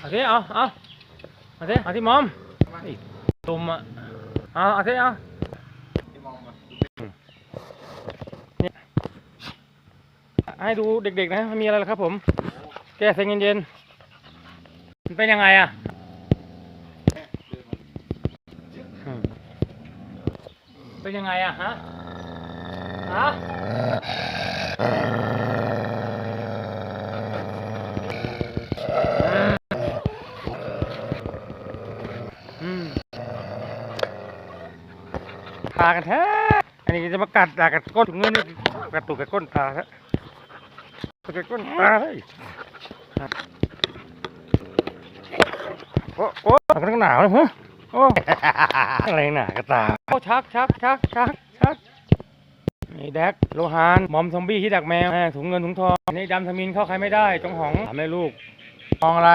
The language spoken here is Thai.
เอาสิเอาเอาเอาสิเอาที่มอมตุ่มอะเอาเอาสิเอาเนี่ยให้ดูเด็กๆนะไม่มีอะไรหรอกครับผม แก้เซ็งเย็นๆมันเป็นยังไงอะอืมเป็นยังไงอะฮะฮะ อืมพากันแท้ อันนี้จะมากัดดากัดก้นถุงเงินนี่กัดตุกกัดก้นตาฮะกัดก้นตาเฮ้ยโอ้โอ้มันก็หนาวเลยฮะโอ้อะไรหนากระตาโอ้ชักชักชักชักชักนี่แดกโลหานมอมซอมบี้ที่ดักแมวแม่ถุงเงินถุงทองนี่ดำทมินเข้าใครไม่ได้จงหองถามเลยลูกมองอะไร